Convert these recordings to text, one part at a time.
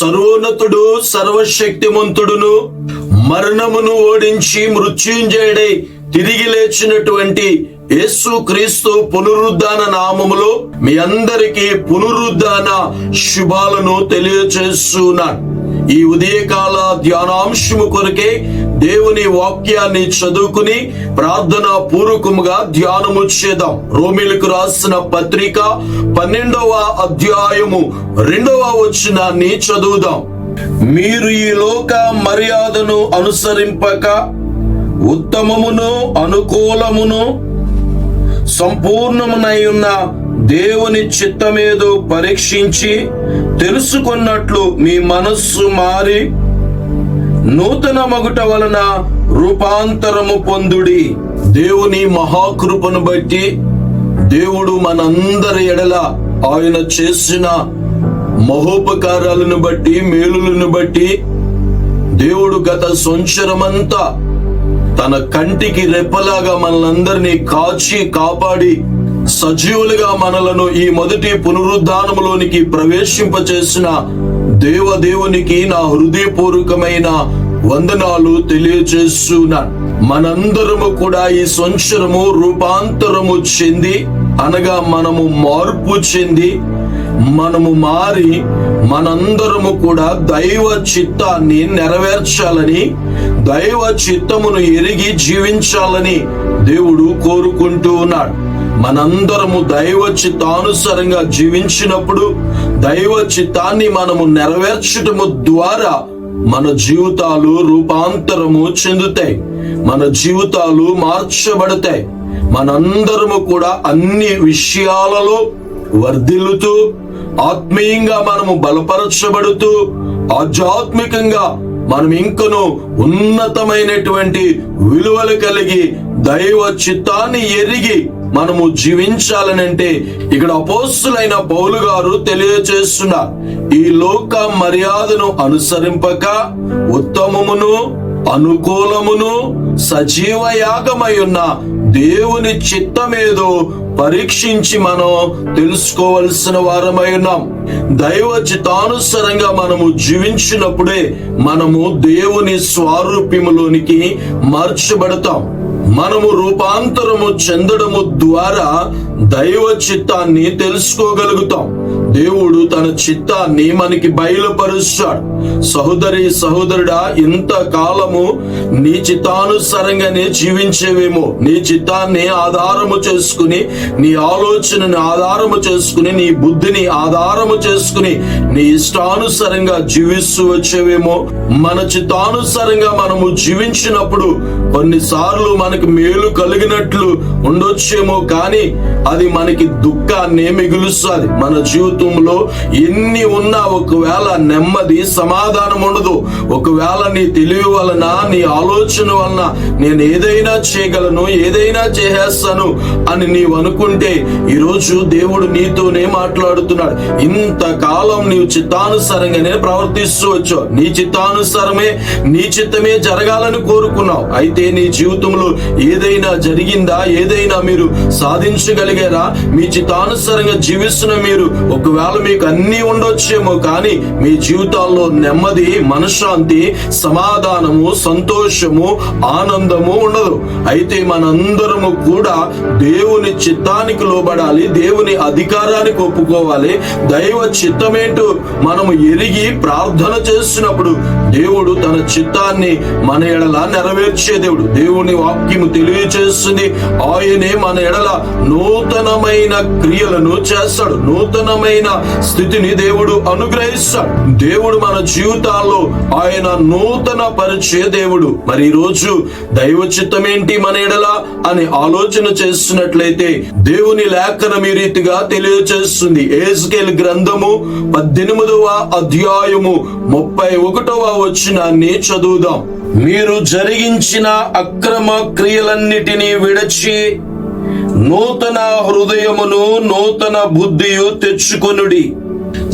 సర్వోన్నతుడు సర్వశక్తిమంతుడును మరణమును ఓడించి మృత్యుంజయుడై తిరిగి లేచినటువంటి యేసు క్రీస్తు పునరుద్ధాన నామములో మీ అందరికీ పునరుద్ధాన శుభాలను తెలియచేస్తున్నాను. ఈ ఉదయకాల ధ్యానాంశము కొరకే దేవుని వాక్యాన్ని చదువుకుని ప్రార్థన పూర్వకముగా ధ్యానము చేద్దాం. రోమిలకు రాసిన పత్రిక పన్నెండవ అధ్యాయము రెండవ వచనాన్ని చదువుదాం. మీరు ఈ లోక మర్యాదను అనుసరింపక ఉత్తమమును అనుకూలమును సంపూర్ణమునై ఉన్న దేవుని చిత్తమేదో పరీక్షించి తెలుసుకున్నట్లు మీ మనస్సు మారి నూతన మగుట వలన రూపాంతరము పొందుడి. దేవుని మహాకృపను బట్టి దేవుడు మనందరి ఎడల ఆయన చేసిన మహోపకారాలను బట్టి మేలులను బట్టి దేవుడు గత సంవత్సరమంతా తన కంటికి రెప్పలాగా మనలందరినీ కాచి కాపాడి సజీవులుగా మనలను ఈ మొదటి పునరుద్ధానములోనికి ప్రవేశింపచేసిన దేవదేవునికి నా హృదయపూర్వకమైన వందనాలు తెలియజేస్తున్నాను. మనందరము కూడా ఈ సంవత్సరము రూపాంతరము చెంది అనగా మనము మార్పు చెంది మనము మారి మనందరము కూడా దైవ చిత్తాన్ని నెరవేర్చాలని దైవ చిత్తమును ఎరిగి జీవించాలని దేవుడు కోరుకుంటూ ఉన్నాడు. మనందరము దైవ చిత్తానుసారంగా జీవించినప్పుడు దైవ చిత్తాన్ని మనము నెరవేర్చటము ద్వారా మన జీవితాలు రూపాంతరము చెందుతాయి. మన జీవితాలు మార్చబడతాయి. మనందరము కూడా అన్ని విషయాలలో వర్ధిల్లుతూ ఆత్మీయంగా మనము బలపరచబడుతూ ఆధ్యాత్మికంగా మనం ఇంకను ఉన్నతమైనటువంటి విలువలు కలిగి దైవ చిత్తాన్ని ఎరిగి మనము జీవించాలనంటే ఇక్కడ అపోస్తులైన పౌలు గారు తెలియచేస్తున్నారు. ఈ లోక మర్యాదను అనుసరింపక ఉత్తమమును అనుకూలమును సజీవ యాగమై ఉన్న దేవుని చిత్తమేదో పరీక్షించి మనం తెలుసుకోవలసిన వారమై ఉన్నాం. దైవ చిత్తానుసరంగా మనము జీవించినప్పుడే మనము దేవుని స్వారూప్యములోనికి మార్చబడతాం. మనము రూపాంతరము చెందడము ద్వారా దైవ చిత్తాన్ని తెలుసుకోగలుగుతాం. దేవుడు తన చిత్తాన్ని మనకి బయలుపరుస్తాడు. సహోదరి సహోదరుడా ఇంత కాలము నీ చిత్తానుసారంగానే జీవించేవేమో. నీ చిత్తాన్ని ఆధారము చేసుకుని నీ ఆలోచనని ఆధారము చేసుకుని నీ బుద్ధిని ఆధారము చేసుకుని నీ ఇష్టానుసారంగా జీవిస్తూ వచ్చేవేమో. మన చిత్తానుసారంగా మనము జీవించినప్పుడు కొన్నిసార్లు మనకు మేలు కలిగినట్లు ఉండొచ్చేమో కానీ అది మనకి దుఃఖాన్ని మిగులుస్తుంది. మన జీవితంలో ఎన్ని ఉన్నా ఒకవేళ నెమ్మది సమాధానం ఉండదు. ఒకవేళ నీ తెలివి వలన నీ ఆలోచన వలన నేను ఏదైనా చేయగలను ఏదైనా చేసేస్తాను అని నీవు అనుకుంటే ఈరోజు దేవుడు నీతోనే మాట్లాడుతున్నాడు. ఇంతకాలం నీవు చిత్తానుసారంగానే ప్రవర్తిస్తూ వచ్చావు. నీ చిత్తానుసారమే నీ చిత్తమే జరగాలని కోరుకున్నావు. అయితే నీ జీవితంలో ఏదైనా జరిగిందా? ఏదైనా మీరు సాధించగలిగారా? మీ చిత్తానుసారంగా జీవిస్తున్న మీరు ఒకవేళ మీకు అన్ని ఉండొచ్చేమో కానీ మీ జీవితాల్లో నెమ్మది మనశ్శాంతి సమాధానము సంతోషము ఆనందము ఉండదు. అయితే మనందరము కూడా దేవుని చిత్తానికి లోబడాలి దేవుని అధికారానికి ఒప్పుకోవాలి. దైవ చిత్తమేంటో మనము ఎరిగి ప్రార్థన చేస్తున్నప్పుడు దేవుడు తన చిత్తాన్ని మన ఎడల నెరవేర్చే దేవుడు. దేవుని వాక్యము తెలియచేస్తుంది. ఆయనే మన ఎడల నూతనమైన క్రియలను చేస్తాడు. నూతనమైన స్థితిని దేవుడు అనుగ్రహిస్తాడు. దేవుడు మన జీవితాల్లో ఆయన నూతన పరిచే దేవుడు. మరి రోజు దైవ చిత్తం ఏంటి మన ఎడల అని ఆలోచన చేస్తున్నట్లయితే దేవుని లేఖనం ఈ రీతిగా తెలియచేస్తుంది. ఏజ్కేల్ గ్రంథము పద్దెనిమిదవ అధ్యాయము ముప్పై ఒకటవ వచ్చినాన్ని చదువుదాం. మీరు జరిగించిన అక్రమ క్రియలన్నిటినీ విడచి నూతన హృదయమును నూతన బుద్ధియు తెచ్చుకొనుడి.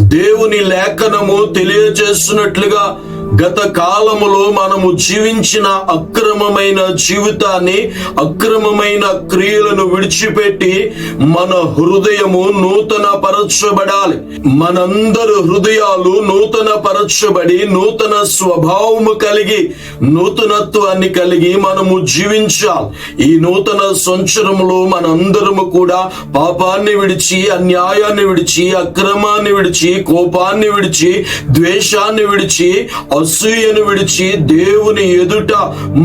దేవుని లేఖనము తెలియజేస్తున్నట్లుగా గత కాలములో మనము జీవించిన అక్రమమైన జీవితాన్ని అక్రమమైన క్రియలను విడిచిపెట్టి మన హృదయము నూతన పరచబడాలి మనందరు హృదయాలు నూతన పరచబడి నూతన స్వభావము కలిగి నూతనత్వాన్ని కలిగి మనము జీవించాలి. ఈ నూతన సంవత్సరములో మనందరము కూడా పాపాన్ని విడిచి అన్యాయాన్ని విడిచి అక్రమాన్ని విడిచి కోపాన్ని విడిచి ద్వేషాన్ని విడిచి అసూయను విడిచి దేవుని ఎదుట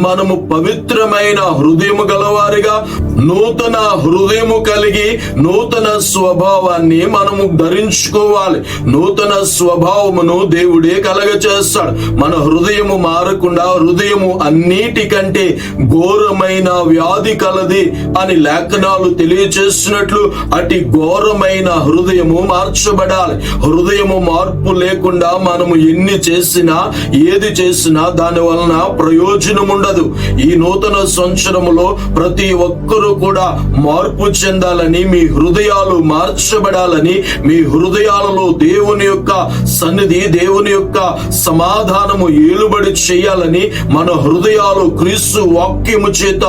మనము పవిత్రమైన హృదయము గలవారిగా నూతన హృదయము కలిగి నూతన స్వభావాన్ని మనము ధరించుకోవాలి. నూతన స్వభావమును దేవుడే కలగచేస్తాడు. మన హృదయము మారకుండా హృదయము అన్నిటికంటే ఘోరమైన వ్యాధి కలది అని లేఖనాలు తెలియచేస్తున్నట్లు అతి ఘోరమైన హృదయము మార్చబడాలి. హృదయము మార్పు లేకుండా మనము ఎన్ని చేసినా ఏది చేసినా దాని వలన ప్రయోజనం ఉండదు. ఈ నూతన సంవత్సరములో ప్రతి ఒక్కరూ కూడా మార్పు చెందాలని మీ హృదయాలు మార్చబడాలని మీ హృదయాలలో దేవుని యొక్క సన్నిధి దేవుని యొక్క సమాధానము ఏలుబడి చేయాలని మన హృదయాలు క్రీస్తు వాక్యము చేత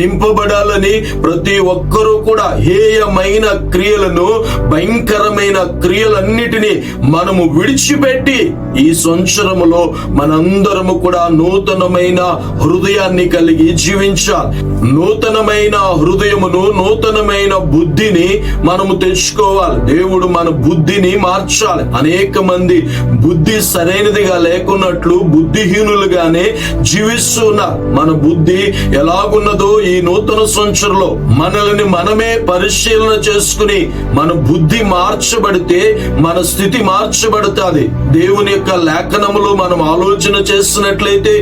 నింపబడాలని ప్రతి ఒక్కరూ కూడా హేయమైన క్రియలను భయంకరమైన క్రియలన్నిటినీ మనము విడిచిపెట్టి ఈ సంవత్సరములో మనందరము కూడా నూతనమైన హృదయాన్ని కలిగి జీవించాలి. నూతనమైన హృదయమును నూతనమైన బుద్ధిని మనము తెచ్చుకోవాలి. దేవుడు మన బుద్ధిని మార్చాలి. అనేక మంది బుద్ధి సరైనదిగా లేకున్నట్లు బుద్ధిహీనులుగానే జీవిస్తున్నారు మన బుద్ధి ఎలాగున్నదో ఈ నూతన సంవత్సరంలో మనల్ని మనమే పరిశీలన చేసుకుని మన బుద్ధి మార్చబడితే మన స్థితి మార్చబడుతుంది. దేవుని యొక్క లేఖనములు మనం ఆలోచన చేస్తున్నట్లయితే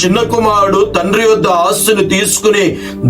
చిన్న కుమారుడు తండ్రి యొద్ద ఆస్తిని తీసుకుని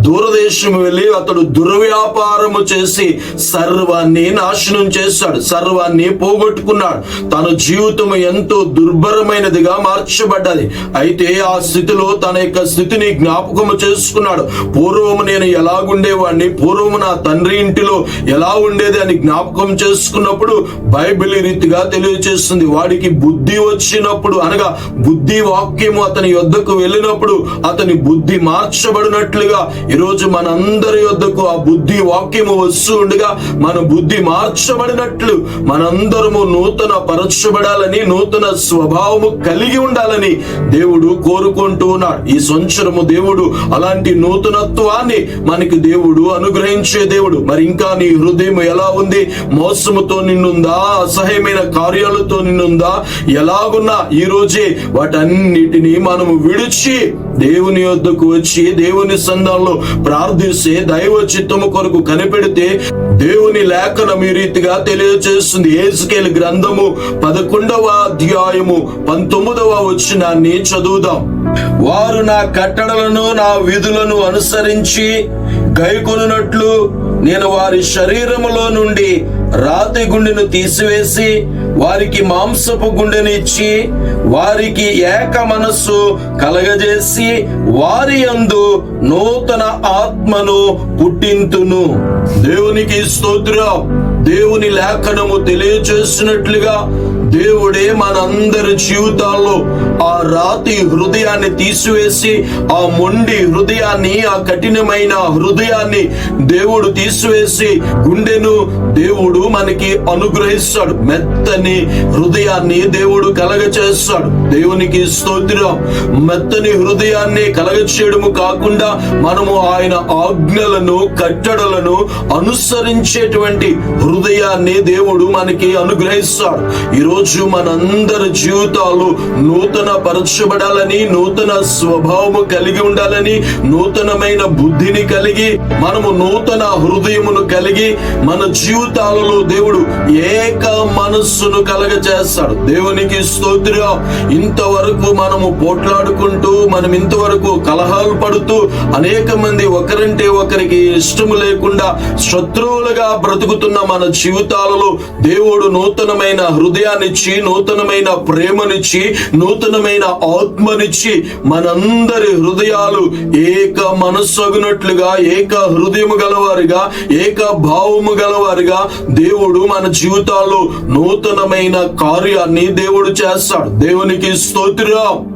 దూరదేశం వెళ్ళి అతడు దుర్వ్యాపారము చేసి సర్వాన్ని నాశనం చేశాడు సర్వాన్ని పోగొట్టుకున్నాడు. తన జీవితం ఎంతో దుర్భరమైనదిగా మార్చబడ్డది. అయితే ఆ స్థితిలో తన యొక్క స్థితిని జ్ఞాపకము చేసుకున్నాడు. పూర్వము నేను ఎలాగుండేవాడిని పూర్వము నా తండ్రి ఇంటిలో ఎలా ఉండేది అని జ్ఞాపకం చేసుకున్నప్పుడు బైబిల్ రీతిగా తెలియజేస్తుంది వాడికి బుద్ధి వచ్చినప్పుడు అనగా బుద్ధి వాక్యము అతని యొద్దకు వెళ్ళినప్పుడు అతని బుద్ధి మార్చబడినట్లుగా ఈరోజు మనందరి యొద్దకు ఆ బుద్ధి వాక్యము వస్తూ ఉండగా మన బుద్ధి మార్చబడినట్లు మనందరము నూతన పరచబడాలని నూతన స్వభావము కలిగి ఉండాలని దేవుడు కోరుకుంటూ ఉన్నాడు. ఈ సంవత్సరము దేవుడు అలాంటి నూతనత్వాన్ని మనకి దేవుడు అనుగ్రహించే దేవుడు. మరి ఇంకా నీ హృదయం ఎలా ఉంది? మోసముతో నిన్నుందా? అసహ్యమైన కార్యాలతో నిన్నుందా? ఎలాగున్నా ఈ రోజే వాటన్నిటినీ మనము విడిచి దేవుని యొద్దకు వచ్చి దేవుని సంఘంలో ప్రార్థిస్తే దైవ చిత్తము కొరకు కనిపెడితే దేవుని లేఖనం ఈ రీతిగా తెలియజేస్తుంది ఏసుకేల్ గ్రంథము పదకొండవ అధ్యాయము పంతొమ్మిదవ వచ్చినాన్ని చదువుదాం. వారు నా కట్టడలను నా విధులను అనుసరించి గైకొనున్నట్లు నేను వారి శరీరములో నుండి రాతి గుండెను తీసివేసి వారికి మాంసపు గుండెనిచ్చి వారికి ఏక మనస్సు కలగజేసి వారి యందు నూతన ఆత్మను పుట్టింతును. దేవునికి స్తోత్రం. దేవుని లేఖనము తెలియచేసినట్లుగా దేవుడే మనందరి జీవితాల్లో ఆ రాతి హృదయాన్ని తీసివేసి ఆ మొండి హృదయాన్ని ఆ కఠినమైన హృదయాన్ని దేవుడు తీసివేసి గుండెను దేవుడు మనకి అనుగ్రహిస్తాడు. మెత్తని మెత్తని హృదయాన్ని దేవుడు కలగ చేస్తాడు దేవునికి స్తోత్రం. మెత్తని హృదయాన్ని కలగ చేయడము కాకుండా మనము ఆయన ఆజ్ఞలను కట్టడలను అనుసరించేటువంటి హృదయాన్ని దేవుడు మనకి అనుగ్రహిస్తాడు. ఈరోజు మనందరి జీవితాలు నూతన పరచబడాలని నూతన స్వభావము కలిగి ఉండాలని నూతనమైన బుద్ధిని కలిగి మనము నూతన హృదయమును కలిగి మన జీవితాలలో దేవుడు ఏక మనస్సును కలగ చేస్తాడు. దేవునికి స్తోత్రం ఇంతవరకు మనము పోట్లాడుకుంటూ మనం ఇంతవరకు కలహాలు పడుతూ అనేక మంది ఒకరంటే ఒకరికి ఇష్టము లేకుండా శత్రువులుగా బ్రతుకుతున్న మన జీవితాలలో దేవుడు నూతనమైన హృదయాన్నిచ్చి నూతనమైన ప్రేమనిచ్చి నూతనమైన ఆత్మనిచ్చి మనందరి హృదయాలు ఏక మనస్సగునట్లుగా ఏక హృదయము గలవారిగా ఏక భావము గలవారిగా దేవుడు మన జీవితాల్లో నూతన అద్భుతమైన కార్యాన్ని దేవుడు చేస్తాడు. దేవునికి స్తోత్రం.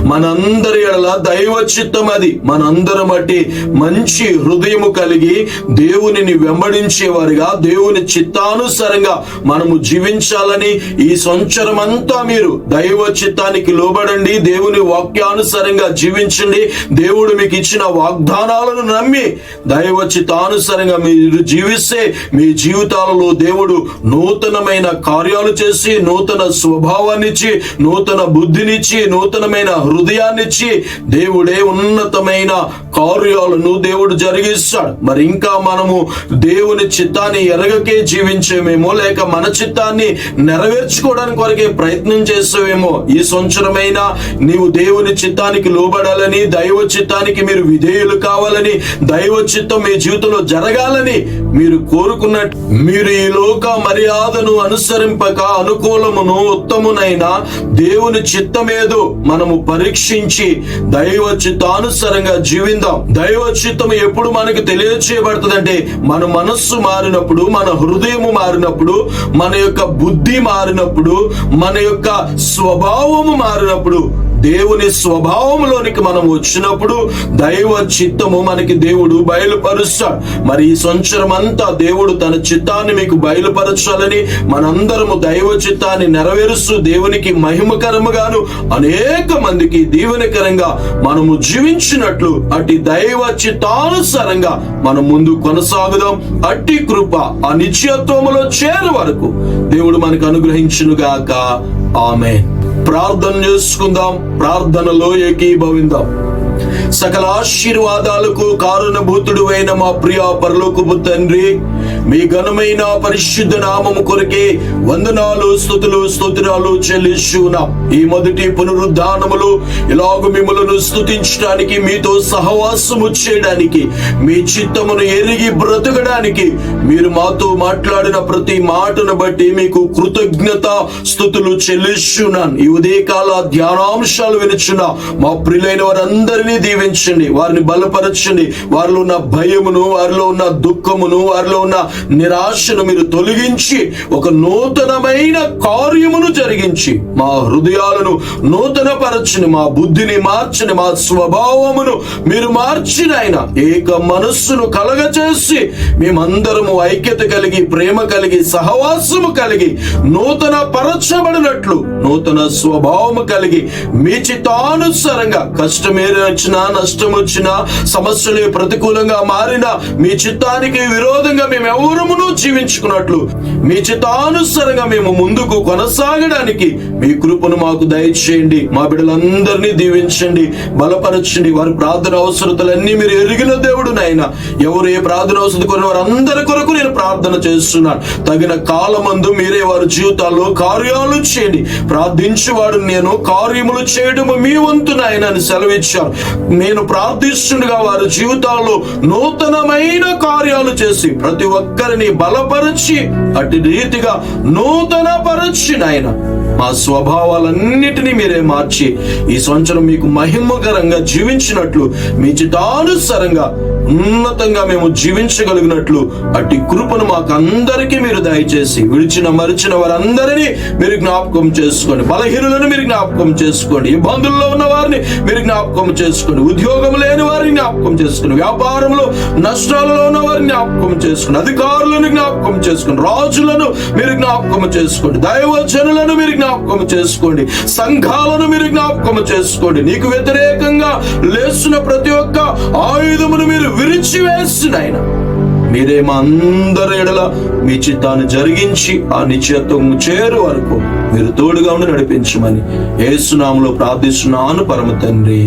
మనందరి ఎడల దైవ చిత్తం అది. మనందరం బట్టి మంచి హృదయము కలిగి దేవునిని వెంబడించేవారిగా దేవుని చిత్తానుసారంగా మనము జీవించాలని ఈ సంవత్సరం అంతా మీరు దైవ చిత్తానికి లోబడండి దేవుని వాక్యానుసారంగా జీవించండి. దేవుడు మీకు ఇచ్చిన వాగ్దానాలను నమ్మి దైవ చిత్తానుసారంగా మీరు జీవిస్తే మీ జీవితాలలో దేవుడు నూతనమైన కార్యాలు చేసి నూతన స్వభావాన్నిచ్చి నూతన బుద్ధినిచ్చి నూతనమైన హృదయాన్నిచ్చి దేవుడే ఉన్నతమైన కార్యాలను దేవుడు జరిగిస్తాడు. మరి ఇంకా మనము దేవుని చిత్తాన్ని ఎరగకే జీవించేమేమో లేక మన చిత్తాన్ని నెరవేర్చుకోవడానికి వరకే ప్రయత్నం చేసేవేమో ఈ సంవత్సరమైనా నీవు దేవుని చిత్తానికి లోబడాలని దైవ చిత్తానికి మీరు విధేయులు కావాలని దైవ చిత్తం మీ జీవితంలో జరగాలని మీరు కోరుకున్నట్టు మీరు ఈ లోక మర్యాదను అనుసరింపక అనుకూలమును ఉత్తమునైన దేవుని చిత్తమేదో మనము పరీక్షించి దైవ చిత్తానుసారంగా జీవిందాం. దైవ చిత్తము ఎప్పుడు మనకు తెలియచేయబడుతుందంటే మన మనస్సు మారినప్పుడు మన హృదయము మారినప్పుడు మన యొక్క బుద్ధి మారినప్పుడు మన యొక్క స్వభావము మారినప్పుడు దేవుని స్వభావంలోనికి మనం వచ్చినప్పుడు దైవ చిత్తము మనకి దేవుడు బయలుపరుస్తాడు. మరి ఈ సంవత్సరం అంతా దేవుడు తన చిత్తాన్ని మీకు బయలుపరచాలని మనందరము దైవ చిత్తాన్ని నెరవేరుస్తూ దేవునికి మహిమకరముగాను అనేక మందికి దీవెనకరంగా మనము జీవించినట్లు అట్టి దైవ చిత్తానుసారంగా మనం ముందు కొనసాగుదాం. అట్టి కృప ఆ నిత్యత్వములో చేరు వరకు దేవుడు మనకు అనుగ్రహించునుగాక. ఆమె ప్రార్థన చేసుకుందాం. ప్రార్థనలో ఏకీభవిందాం. సకల ఆశీర్వాదాలకు కారణభూతుడు అయిన మా ప్రియ పరలోకపు తండ్రి మీ ఘనమైన పరిశుద్ధ నామము కొరకే వందనాలు స్థుతులు స్తోత్రాలు చెల్లిస్తున్నాం ఈ మొదటి పునరుద్ధానములు ఇలాగ మిమ్మలను స్థుతించడానికి మీతో సహవాసము చేయడానికి మీ చిత్తమును ఎరిగి బ్రతకడానికి మీరు మాతో మాట్లాడిన ప్రతి మాటను బట్టి మీకు కృతజ్ఞత స్థుతులు చెల్లిస్తున్నాను ఈ ఉదయకాల ధ్యానాంశాలు వినిచున్న మా ప్రియులైన వారందరినీ దీవించండి. వారిని బలపరచండి. వారిలో ఉన్న భయమును వారిలో ఉన్న దుఃఖమును వారిలో ఉన్న నిరాశను మీరు తొలగించి ఒక నూతనమైన కార్యమును జరిగించి మా హృదయాలను నూతన పరచని మా బుద్ధిని మార్చని మా స్వభావమును మీరు మార్చిన ఆయన. ఏక మనస్సును కలగచేసి మేమందరము ఐక్యత కలిగి ప్రేమ కలిగి సహవాసము కలిగి నూతన పరచబడినట్లు నూతన స్వభావము కలిగి మీ చిత్తానుసారంగా కష్టమేరి వచ్చినా నష్టం వచ్చినా సమస్యలు ప్రతికూలంగా మారినా మీ చిత్తానికి విరోధంగా మేము దూరమును జీవించుకున్నట్లు. మీ చిత్తానుసరంగా మేము ముందుకు కొనసాగడానికి మీ కృపను మాకు దయచేయండి. మా బిడ్డలందరినీ దీవించండి బలపరచండి. వారి ప్రార్థన అవసరతలన్నీ మీరు ఎరిగిన దేవుడు నాయన. ఎవరు ఏ ప్రార్థన అవసరం కొన్న వారందరి కొరకు నేను ప్రార్థన చేస్తున్నాను. తగిన కాలమందు మీరే వారి జీవితాల్లో కార్యాలు చేయండి. ప్రార్థించేవాడు నేను కార్యములు చేయడము మీ వంతు నాయన అని సెలవిచ్చాను. నేను ప్రార్థిస్తుండగా వారి జీవితాల్లో నూతనమైన కార్యాలు చేసి ప్రతి ఒక్క ఒక్కరిని బలపరిచి అటు రీతిగా నూతన పరచి నాయన. మా స్వభావాలన్నిటినీ మీరే మార్చి ఈ సంవత్సరం మీకు మహిమకరంగా జీవించినట్లు మీ చితానుసారంగా ఉన్నతంగా మేము జీవించగలిగినట్లు అట్టి కృపను మాకు అందరికీ మీరు దయచేసి విడిచిన మరిచిన వారందరినీ మీరు జ్ఞాపకం చేసుకోండి. బలహీనులను మీరు జ్ఞాపకం చేసుకోండి. ఇబ్బందుల్లో ఉన్న వారిని మీరు జ్ఞాపకం చేసుకోండి. ఉద్యోగం లేని వారిని జ్ఞాపకం చేసుకోండి. వ్యాపారంలో నష్టాలలో ఉన్న వారిని జ్ఞాపకం చేసుకోండి. అధికారులను జ్ఞాపకం చేసుకోండి. రాజులను మీరు జ్ఞాపకం చేసుకోండి. దైవజనులను మీరు జ్ఞాపకం చేసుకోండి. సంఘాలను మీరు జ్ఞాపకం చేసుకోండి. నీకు వ్యతిరేకంగా లేస్తున్న ప్రతి ఒక్క ఆయుధమును మీరు విరిచివేసిన ఆయన. మీరే మా అందరి ఎడల మీ చిత్తాన్ని జరిగించి ఆ నిశ్చయత్వము చేరు వరకు మీరు తోడుగా ఉండి నడిపించమని ఏసునాములో ప్రార్థిస్తున్నాను పరమ తండ్రి.